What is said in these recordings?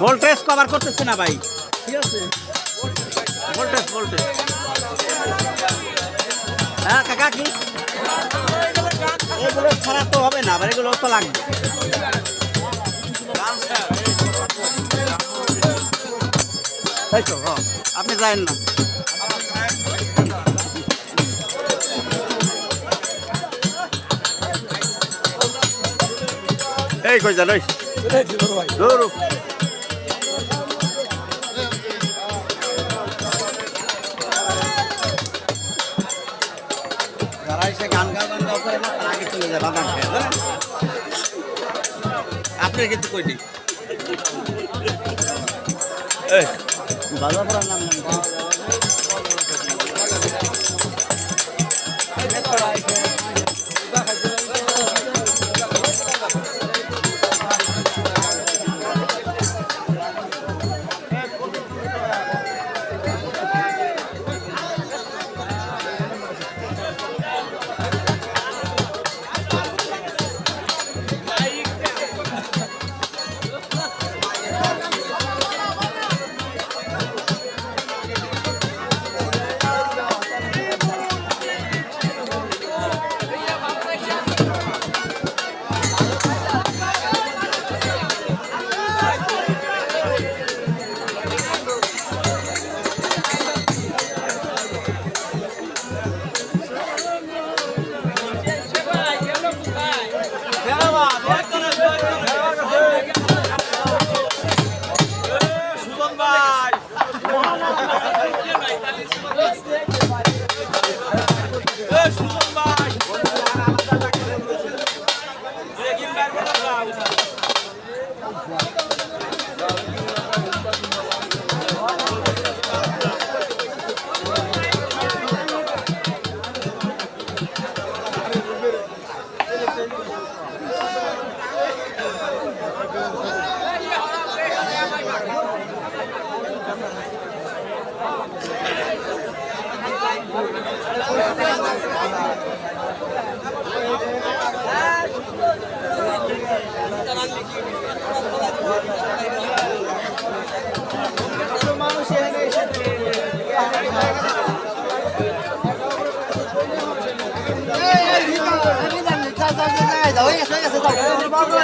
Voltage cover করতেছে না ভাই। ঠিক আছে। ভোল্টেজ ভোল্টেজ হ্যাঁ কাকা কি? এগুলো ছাড়া তো হবে না আবার এগুলো তো লাগবে। তাই তো। আপনি যায়েন না। যায় বাদাম খেয়ে জানেন আপনার কিন্তু কইটি এই। বাজার নাম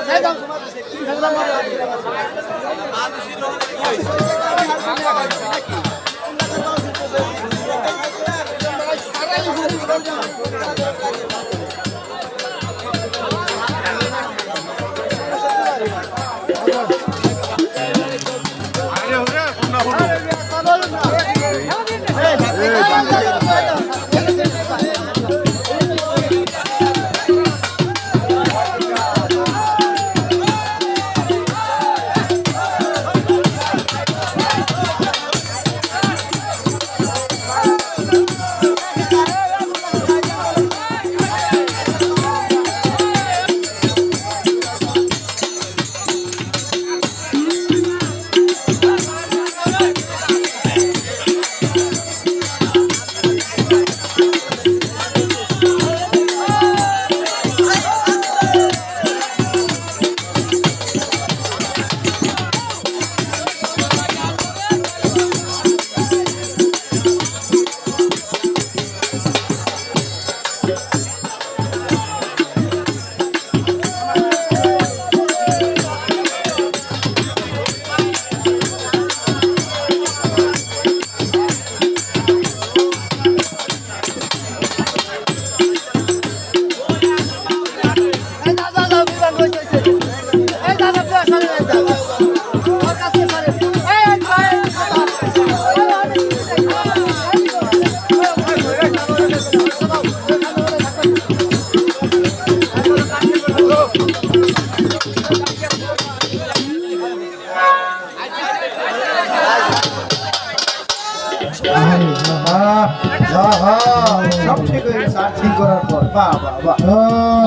জানি সব ঠিক হয়ে গেছে আর্থিং করার পর। বাহ বাহ বাহ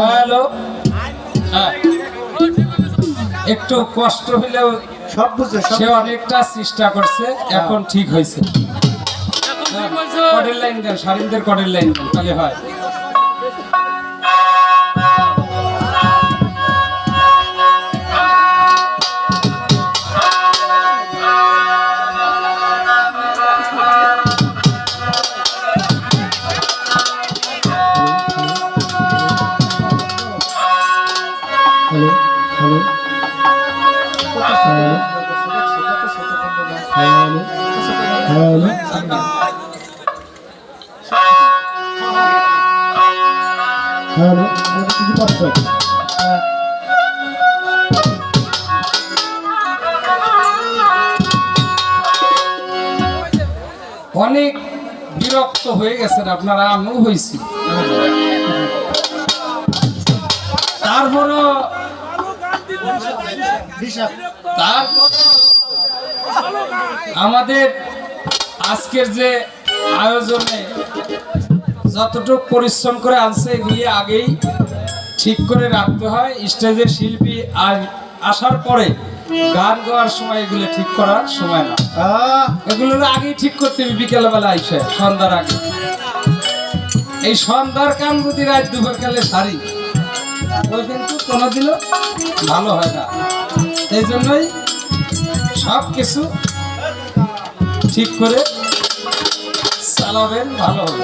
হ্যালো। হ্যাঁ। একটু কষ্ট হইলেও সব বুঝে সে অনেকটা চেষ্টা করছে এখন ঠিক হয়েছে। হ্যাঁ, কটের লাইন দেন সারিনদের কটের লাইন দেন তাহলে হয়। কিছু অনেক বিরক্ত হয়ে গেছেন আপনারা, আমিও হয়েছি। তারপরও তারপর আমাদের আজকের যে আয়োজনে যতটুকু পরিশ্রম করে আনছে, এগুলি আগেই ঠিক করে রাখতে হয়। স্টেজের শিল্পী আর আসার পরে গান গাওয়ার সময় এগুলো ঠিক করার সময় না। এগুলো আগেই ঠিক করতে হবে বিকেলবেলা আইসে সন্ধ্যার আগে। এই সন্ধ্যার কাম যদি রাত দুপুর কালে সারি ওই কিন্তু কোনোদিনও ভালো হয় না। এই জন্যই সব কিছু ঠিক করে চালাবেন ভালো হবে।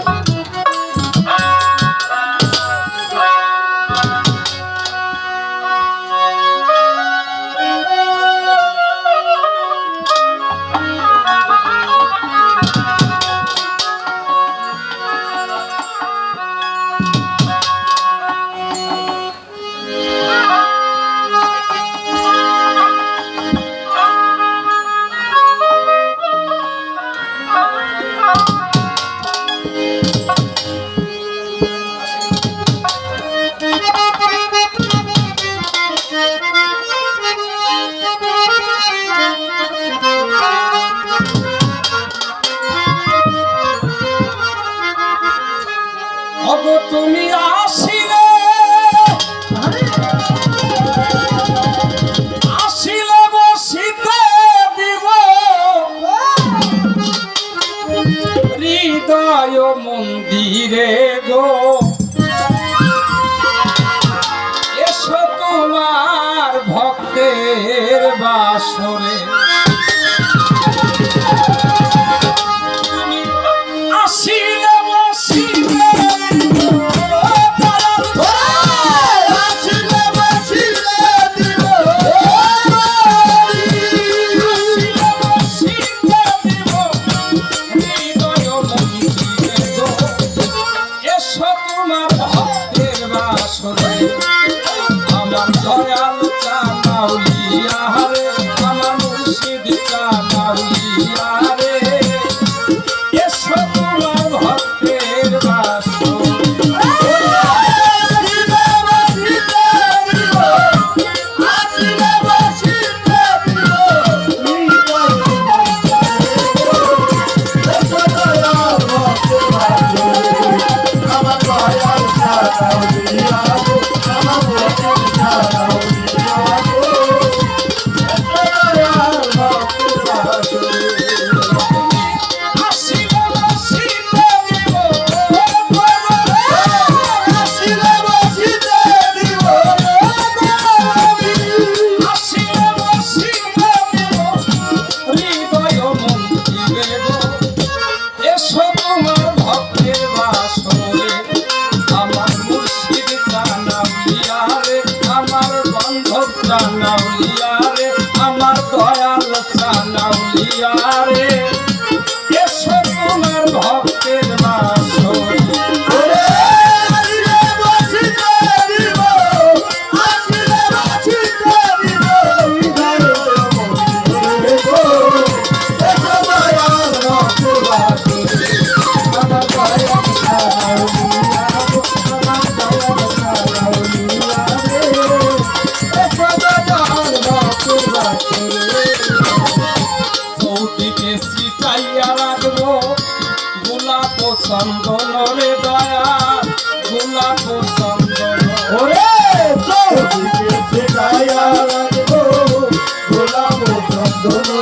todo.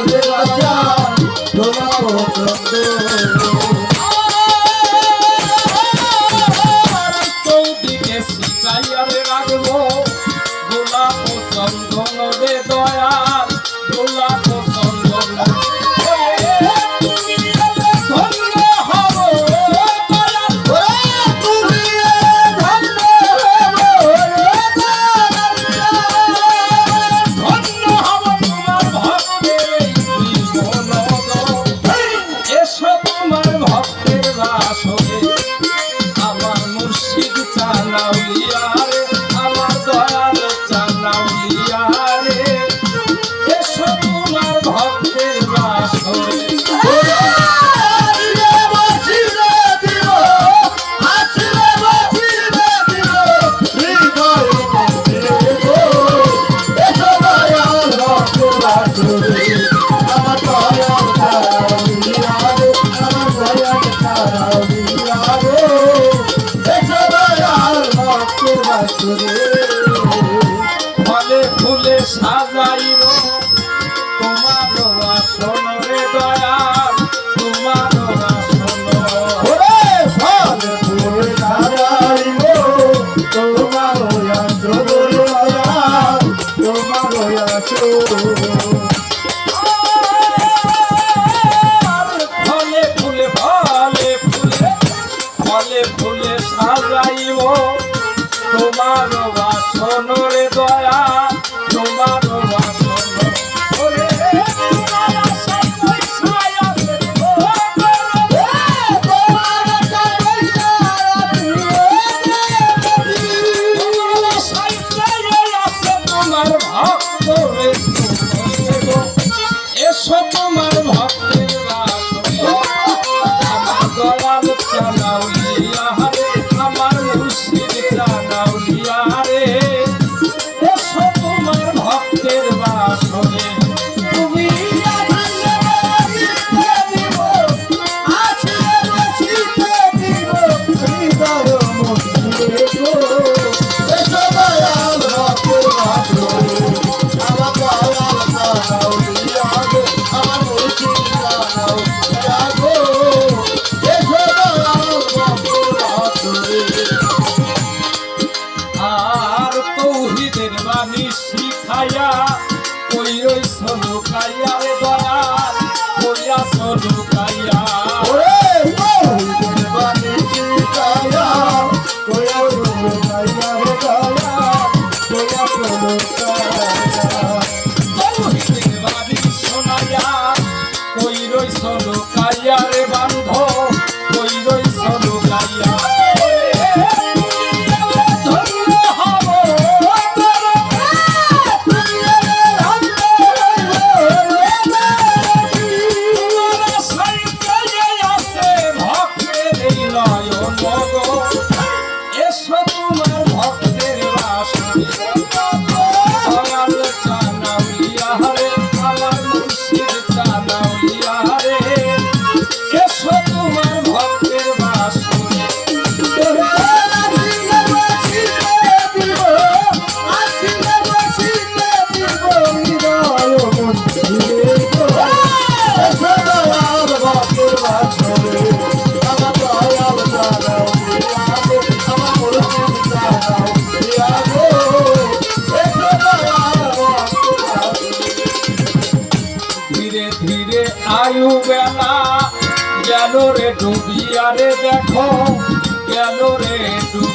I Hare তুমি বেলা গেল রে ডুবিয়া রে দেখো? গেল রে ডুবিয়া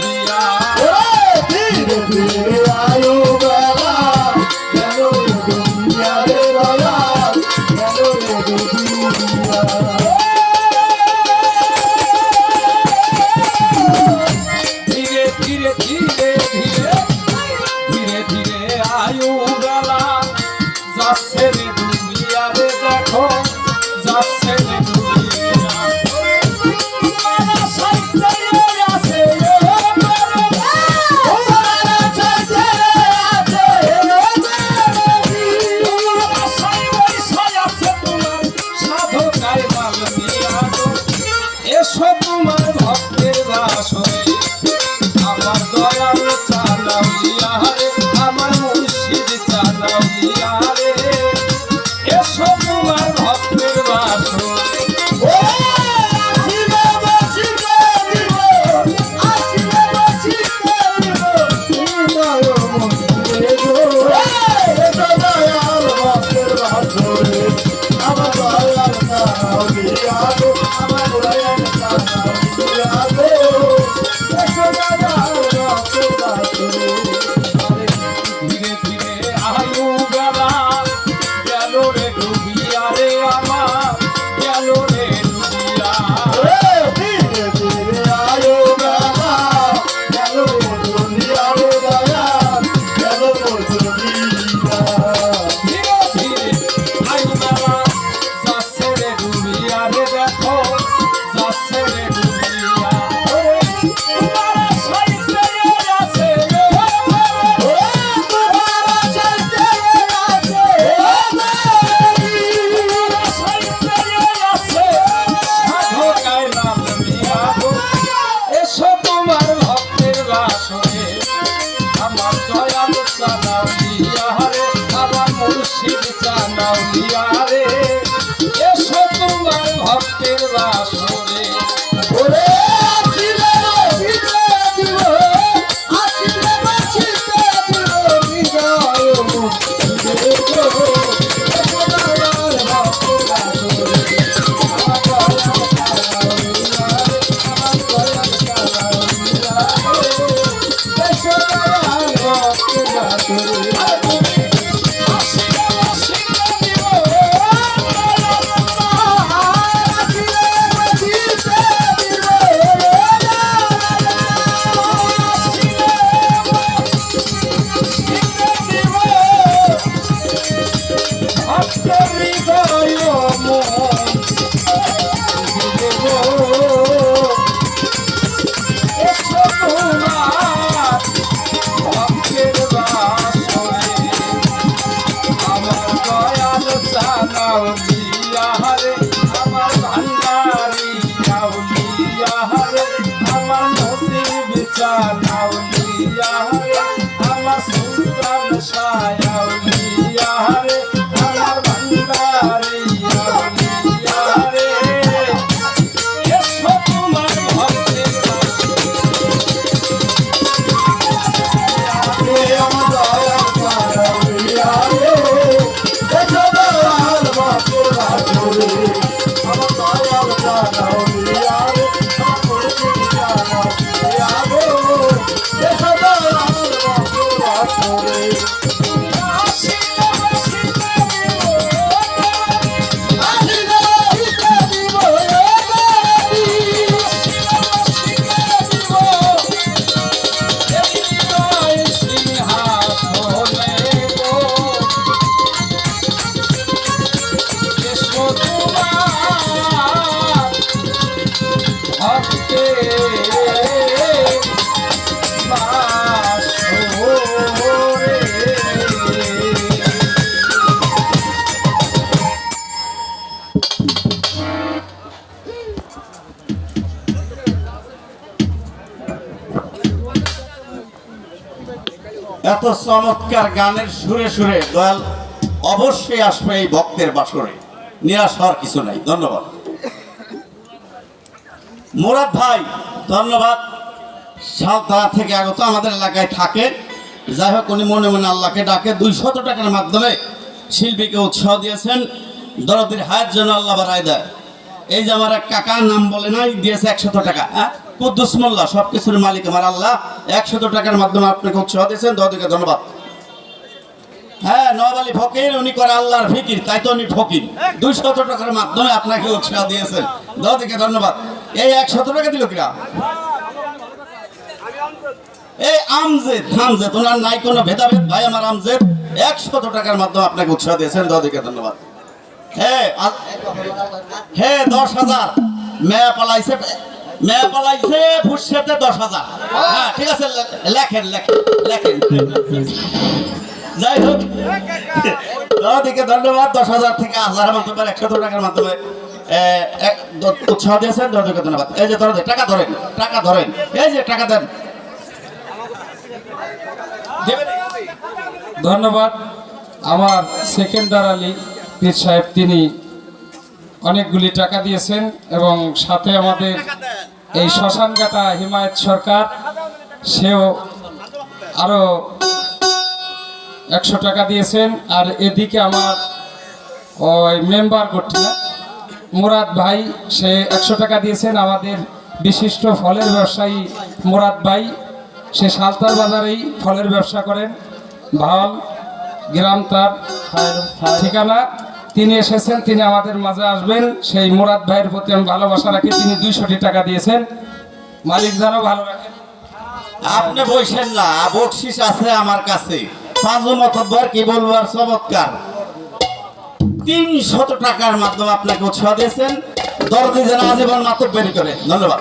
এত চমৎকার গানের সুরে সুরে, দয়াল, অবশ্যই আসবে এই ভক্তের বাসরে। নিরাশ হওয়ার কিছু নাই, ধন্যবাদ। মুরাদ ভাই, ধন্যবাদ। সালতারা থেকে আগত আমাদের এলাকায় থাকে যাই হোক, উনি মনে মনে আল্লাহকে ডাকে। দুইশত টাকার মাধ্যমে শিল্পীকে উৎসাহ দিয়েছেন। দরদির হায়ের জন্য আল্লাহ বাড়ায় দেয়। এই যে আমার এক কাকার নাম বলে নাই, দিয়েছে একশত টাকা হ্যাঁ? কুদ্দুস মোল্লা সব কিছুর মালিক আমার আল্লাহ। একশত টাকার মাধ্যমে আপনাকে উৎসাহ দিয়েছেন দরদিকে ধন্যবাদ। হ্যাঁ নওয়াব আলী ফকির, উনি করে আল্লাহর ফিকির, তাই তো উনি ফকির। দুইশত টাকার মাধ্যমে আপনাকে উৎসাহ দিয়েছেন দরদিকে ধন্যবাদ। এই একশত টাকা দিল কিরা? এই আমজেদ আমজেদ, ওনার নাই কোনো ভেদাভেদ, ভাই আমার আমজেদ। একশত টাকার মাধ্যমে আপনাকে উৎসাহ দিয়েছেন দদিকে ধন্যবাদ। হ্যাঁ হ্যাঁ দশ হাজার। মেয়া পালাইছে দশ হাজার। হ্যাঁ ঠিক আছে লেখেন লেখেন লেখেন। যাই হোক ধন্যবাদ, দশ হাজার থেকে টাকার মাধ্যমে ধন্যবাদ। এই যে টাকা ধরেন টাকা ধরেন, এই যে, টাকা দেন। ধন্যবাদ। আমার সেকেন্ডার আলী পীর সাহেব, তিনি অনেকগুলি টাকা দিয়েছেন এবং সাথে আমাদের এই শ্মশানঘাটা হিমায়ত সরকার, সেও আরও একশো টাকা দিয়েছেন। আর এদিকে আমার ওই মেম্বার করছে মুরাদ ভাই, সে একশো টাকা দিয়েছেন। আমাদের বিশিষ্ট ফলের ব্যবসায়ী মুরাদ ভাই, সে সালতার বাজারেই ফলের ব্যবসা করেন। ভালো গ্রাম তার ঠিকানা। তিনি এসেছেন তিনি আমাদের মাঝে আসবেন। সেই মুরাদ ভাইয়ের প্রতি আমি ভালোবাসা রাখি তিনি দুইশোটি টাকা দিয়েছেন। মালিক যেন ভালো রাখেন আপনি বসেন না বকশিস আছে আমার কাছে। পাঁচু মতব্বর কি বলব আর চমৎকার। তিনশত টাকার মাধ্যমে আপনাকে উৎসাহ দিয়েছেন। দরদি যেন আজীবন মাতব বেরি করে। ধন্যবাদ।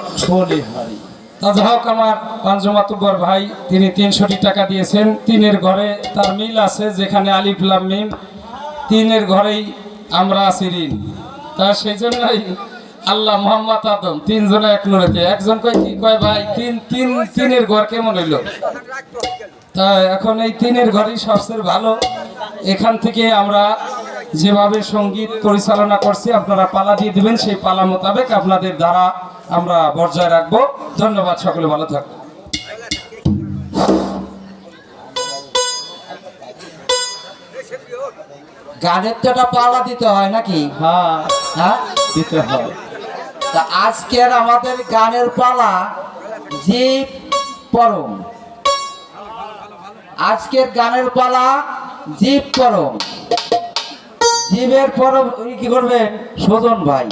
তাজা হোক আমার পাঞ্জমাতুব্বর ভাই তিনি তিনশোটি টাকা দিয়েছেন। তিনের ঘরে তার মিল আছে যেখানে আলিফুল্লাম মিম। তিনের ঘরেই আমরা আছি ঋণ। তা সেই জন্যই আল্লাহ মোহাম্মদ আদম তিনজনে এক নুরেতে। একজন কয় কয়, ভাই, তিন তিন, তিনের ঘর কেমন হইল? তা এখন এই তিনের ঘরই সবচেয়ে ভালো। এখান থেকে আমরা যেভাবে সংগীত পরিচালনা করছি, আপনারা পালা দিয়ে দিবেন। সেই পালা মোতাবেক আপনাদের দ্বারা আমরা বজায় রাখব। ধন্যবাদ সকলে, ভালো থাকবেন গানের তো একটা পালা দিতে হয় নাকি? হ্যাঁ। হ্যাঁ? দিতে হয়। তা আজকের আমাদের গানের পালা জীব পরম। আজকের গানের পালা জীব পরম। জীবের পরম কি করবেন? সুজন ভাই।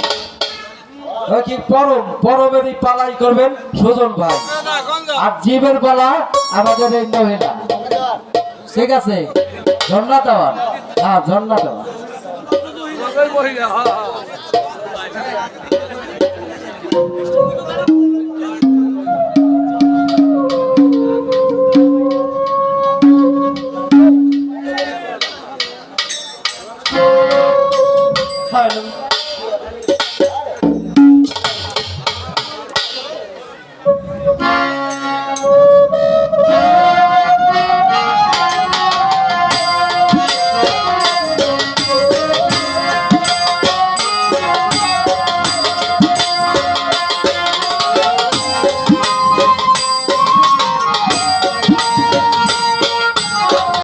ওই কি পরম? পরমের এই পালাই করবেন সুজন ভাই। আর জীবের পালা আমাদের এই মহিলা। ঠিক আছে? দেওয়ান হ্যাঁ ঝর্ণাটা